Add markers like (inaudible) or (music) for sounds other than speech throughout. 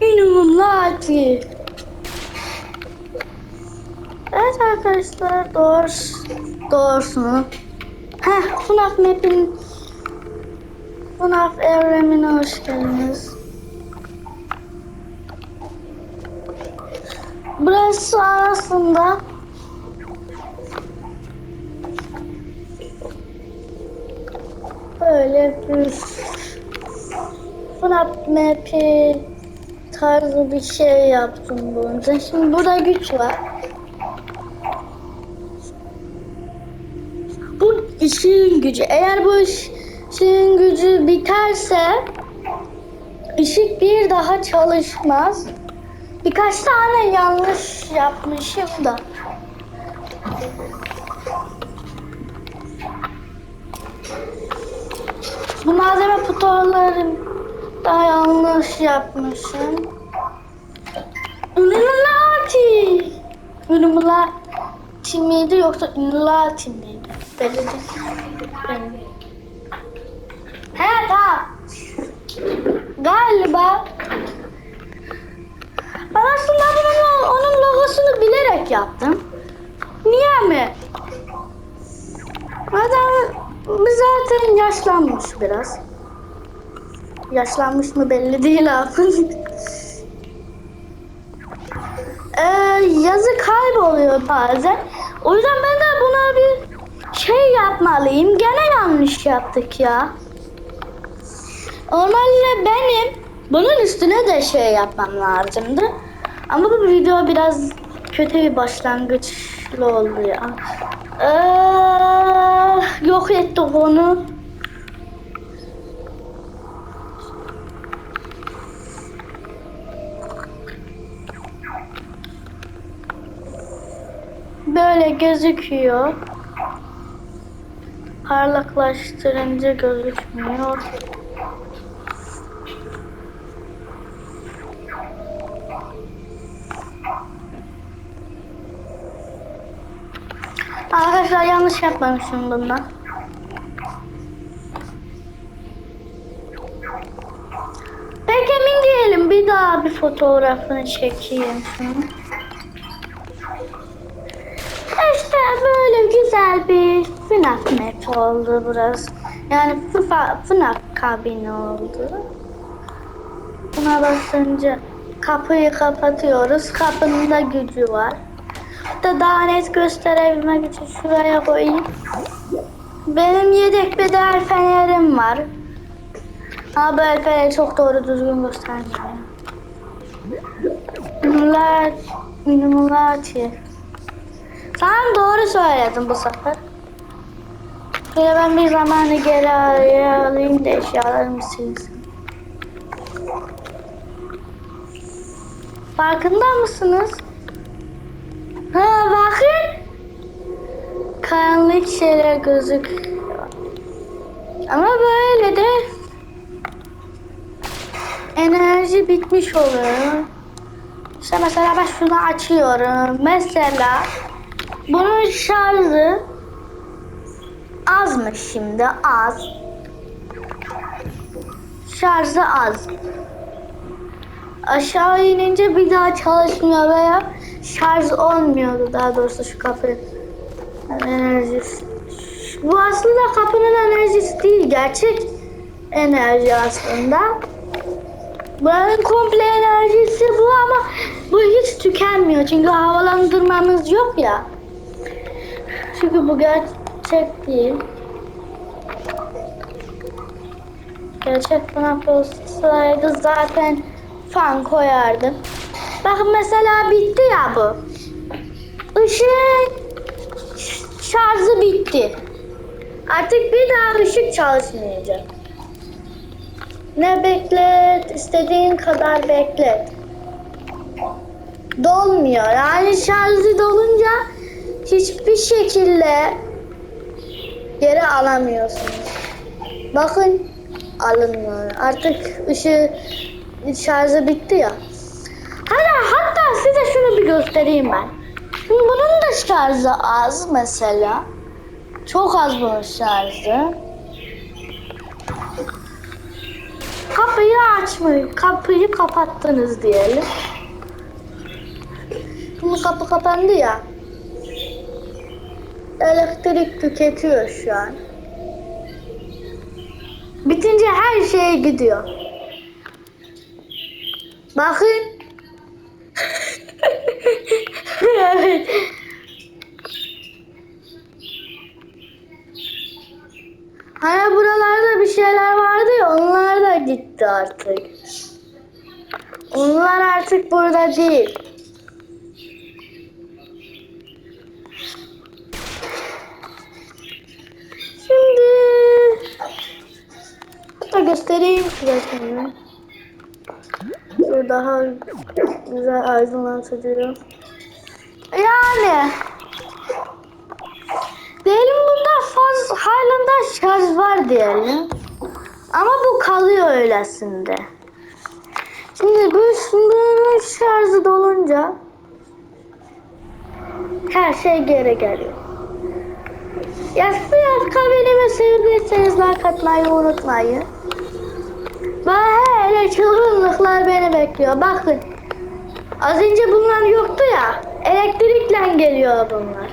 Illuminati. Evet arkadaşlar doğrusu, doğrusunu. Heh, FNAF map'in FNAF evrenine hoş geldiniz. Burası aslında böyle bir FNAF map'i tarzı bir şey yaptım bunun. Şimdi burada güç var. Bu ışığın gücü. Eğer bu ış- ışığın gücü biterse ışık bir daha çalışmaz. Birkaç tane yanlış yapmışım da. Bu malzeme da yanlış yapmışım. Illuminati. Illuminati miydi yoksa Illuminati miydi? Belli değil. He tamam. Galiba ben aslında bunun, onun logosunu bilerek yaptım. Niye mi? Adam zaten yaşlanmış biraz. Yaşlanmış mı belli değil abi. (laughs) ee, yazı kayboluyor bazen. O yüzden ben de buna bir şey yapmalıyım. Gene yanlış yaptık ya. Normalde benim bunun üstüne de şey yapmam lazımdı. Ama bu video biraz kötü bir başlangıçlı oldu ya. Ee, yok ettik onu. Böyle gözüküyor. Parlaklaştırınca gözükmüyor. Arkadaşlar yanlış yapmamışım bunda. Peki emin değilim. Bir daha bir fotoğrafını çekeyim şunu. Böyle güzel bir FNAF map oldu burası. Yani FNAF kabini oldu. Buna basınca kapıyı kapatıyoruz. Kapının da gücü var. Da daha net gösterebilmek için şuraya koyayım. Benim yedek bir de el fenerim var. Ama el feneri çok doğru düzgün göstermiyor. Minimumlar, minimumlar Sen doğru söyledin bu sefer. Şöyle ben bir zamanı geri alayım da eşyalarımı silsin. Farkında mısınız? Ha bakın. Karanlık şeyler gözüküyor. Ama böyle de enerji bitmiş oluyor. İşte mesela ben şunu açıyorum. Mesela bunun şarjı azmış şimdi az. Şarjı az. Aşağı inince bir daha çalışmıyor veya şarj olmuyordu daha doğrusu şu kapı enerjisi. Bu aslında kapının enerjisi değil gerçek enerji aslında. Buranın komple enerjisi bu ama bu hiç tükenmiyor çünkü havalandırmamız yok ya. Çünkü bu gerçek değil. Gerçek FNAF olsaydı zaten fan koyardım. Bakın mesela bitti ya bu. Işık şarjı bitti. Artık bir daha ışık çalışmayacak. Ne beklet, istediğin kadar beklet. Dolmuyor. Yani şarjı dolunca hiçbir şekilde geri alamıyorsunuz. Bakın alınmıyor. Artık ışığı şarjı bitti ya. Hala hatta size şunu bir göstereyim ben. Şimdi bunun da şarjı az mesela. Çok az bunun şarjı. kapıyı açmayın. Kapıyı kapattınız diyelim. Şimdi kapı kapandı ya. Elektrik tüketiyor şu an. Bitince her şey gidiyor. Bakın. (laughs) Hani buralarda bir şeyler vardı ya onlar da gitti artık. Onlar artık burada değil. Da göstereyim size şimdi. Dur daha güzel aydınlatıcı. Yani diyelim bunda faz halinde şarj var diyelim. Ama bu kalıyor öylesinde. Şimdi bu bunun şarjı dolunca her şey geri geliyor. Yaslı kabinimi sevdiyseniz like atmayı unutmayın. Böyle çılgınlıklar beni bekliyor. Bakın. Az önce bunlar yoktu ya. Elektrikle geliyor bunlar.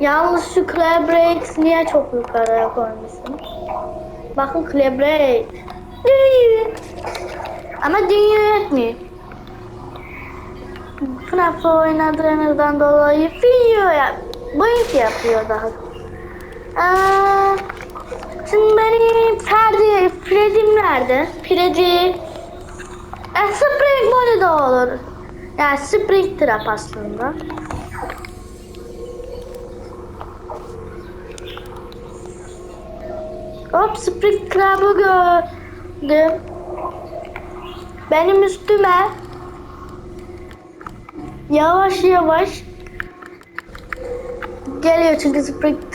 Yalnız şu Clay Breaks niye çok yukarıya koymuşsun? Bakın Clay Break. Ama dünya yetmiyor. FNAF oynadığınızdan dolayı video yap. Boink yapıyor daha. Aa, şimdi benim Ferdi, Freddy'm nerede? Freddy. E, Spring Bonnie de olur. Yani Spring Trap aslında. Hop Spring Trap'ı gördüm. Benim üstüme yavaş yavaş geliyor çünkü Spring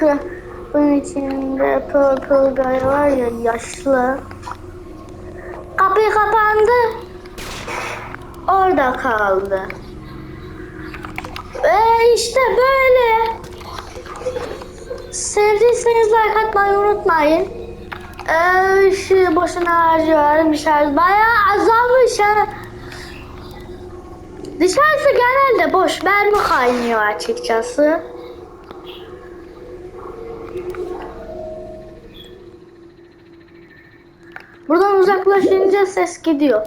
Trap'ın içinde Purple Guy var ya yaşlı. Kapı kapandı. Orada kaldı. Ve işte böyle. Sevdiyseniz like atmayı unutmayın. Ee, şu boşuna harcıyorum şarj bayağı azalmış ha. Dışarısı genelde boş mermi kaynıyor açıkçası. Uzaklaşınca ses gidiyor.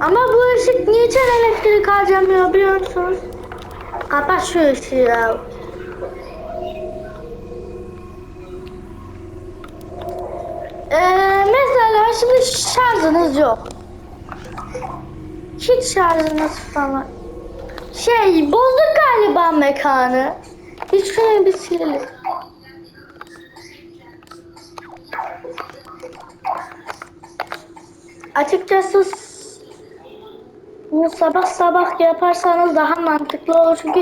Ama bu ışık niçin elektrik harcamıyor biliyor musunuz? Kapat şu ışığı ya. Ee, mesela şimdi şarjınız yok. Hiç şarjınız falan. Şey bozduk galiba mekanı. Hiç şunu bir silelim. Açıkçası bunu sabah sabah yaparsanız daha mantıklı olur çünkü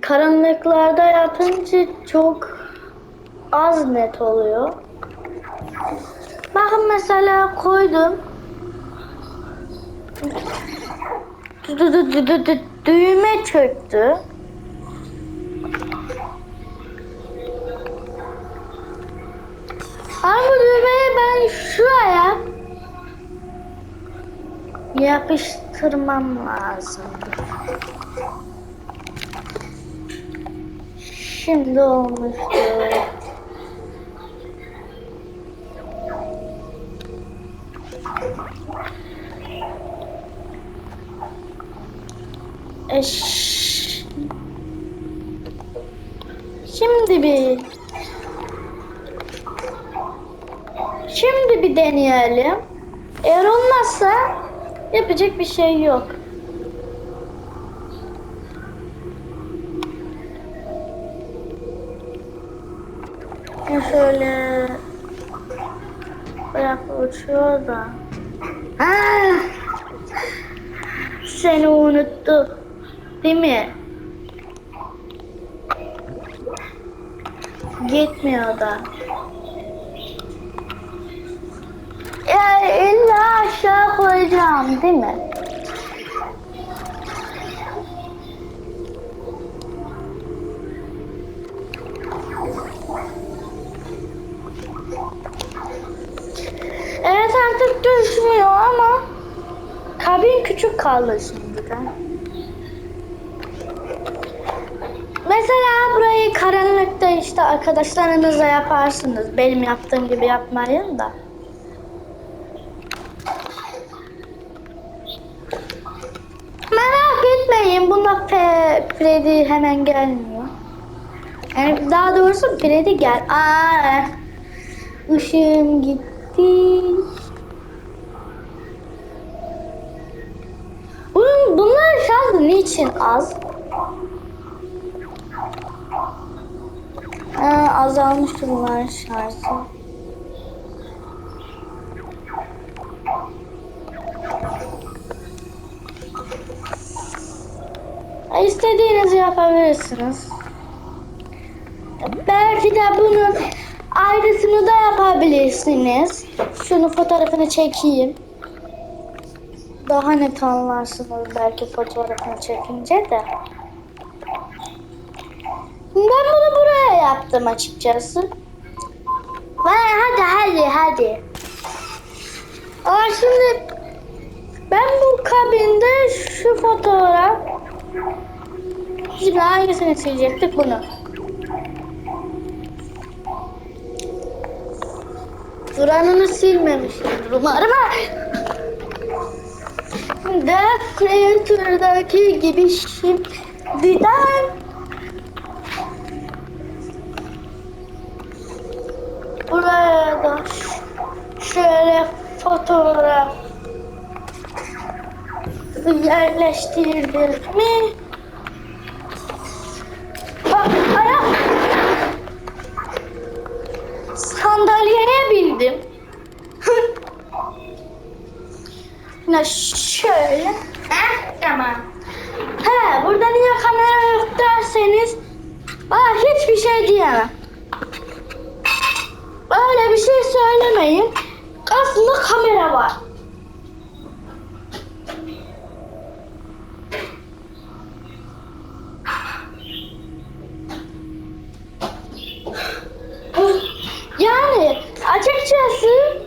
karanlıklarda yapınca çok az net oluyor. Bakın mesela koydum. Dü- dü- dü- dü- dü- dü- Düğme çöktü. Ama bu düğmeyi ben şuraya yapıştırmam lazım. Şimdi olmuştu. Şey yok. Şöyle bırak uçuyor da. Seni unuttu. Değil mi? Gitmiyor da. Ya illa aşağı koyacağım değil mi? Kaldı şimdiden. Mesela burayı karanlıkta işte arkadaşlarınızla yaparsınız. Benim yaptığım gibi yapmayın da. Merak etmeyin bunda Fe, Freddy hemen gelmiyor. Yani daha doğrusu Freddy gel. Aa, ışığım gitti. Şarjı niçin az? Ha, azalmıştı bunların şarjı. Ha, İstediğinizi yapabilirsiniz. Belki de bunun ayrısını da yapabilirsiniz. Şunu fotoğrafını çekeyim. Daha net anlarsınız belki fotoğrafını çekince de. Ben bunu buraya yaptım açıkçası. Vay hadi hadi hadi. Ama şimdi ben bu kabinde şu fotoğraf Şimdi hangisini silecektik bunu? Duranını silmemişimdir umarım. De Creator'daki gibi şimdiden buraya da şöyle fotoğraf yerleştirdik mi? Yine şöyle. Heh, tamam. He, burada niye kamera yok derseniz bana hiçbir şey diyemem. Öyle bir şey söylemeyin. Aslında kamera var. Yani açıkçası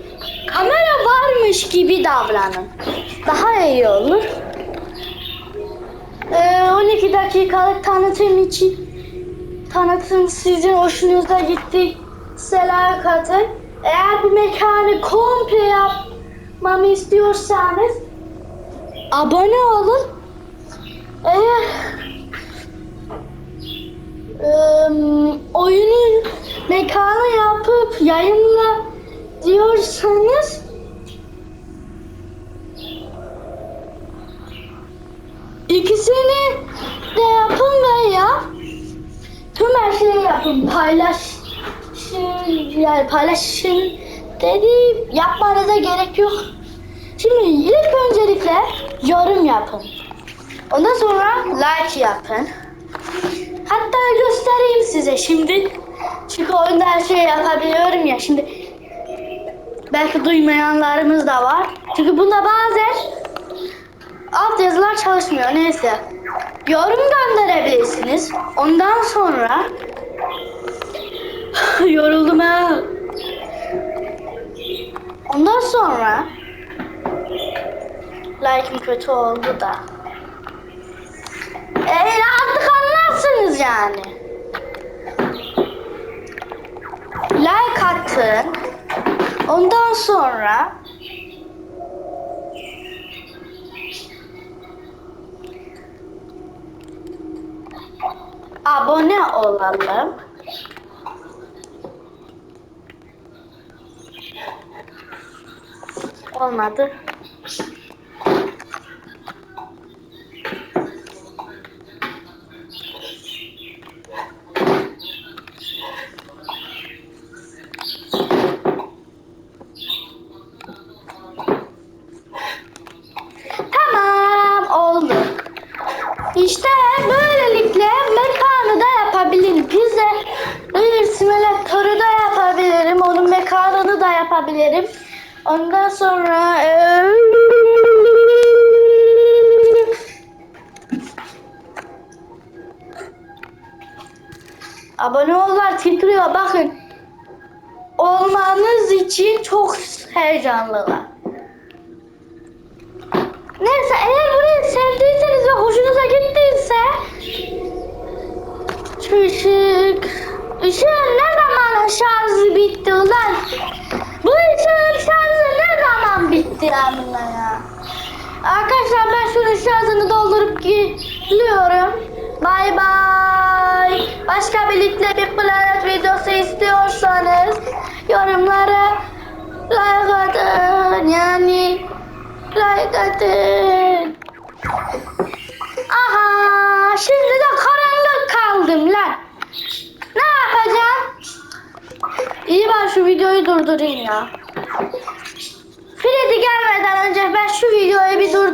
kamera varmış davranın. Daha iyi olur. Ee, 12 dakikalık tanıtım için tanıtım sizin hoşunuza gitti. Selam katın. Eğer bu mekanı komple yapmamı istiyorsanız abone olun. Eğer Eee, oyunun mekanı yapıp yayınla paylaşın dedi yapmanıza gerek yok. Şimdi ilk öncelikle yorum yapın. Ondan sonra like yapın. Hatta göstereyim size şimdi. Çünkü oyunda her şeyi yapabiliyorum ya. Şimdi belki duymayanlarımız da var. Çünkü bunda bazen alt yazılar çalışmıyor. Neyse. Yorum gönderebilirsiniz. Ondan sonra (laughs) yoruldum ha. Ondan sonra like'ım kötü oldu da. E, artık anlarsınız yani. Like atın. Ondan sonra abone olalım. Olmadı. Abone ollar titriyor bakın. Olmanız için çok heyecanlılar. Neyse eğer burayı sevdiyseniz ve hoşunuza gittiyse şu ışık ne zaman şarjı bitti ulan? Bu ışığın şarjı ne zaman bitti amına ya? Arkadaşlar ben şunun şarjını doldurup geliyorum. Bay bay. Başka birlikte bir planet videosu istiyorsanız yorumlara like atın. Yani like atın. Aha şimdi de karanlık kaldım lan. Ne yapacağım? İyi ben şu videoyu durdurayım ya. Freddy gelmeden önce ben şu videoyu bir durdur.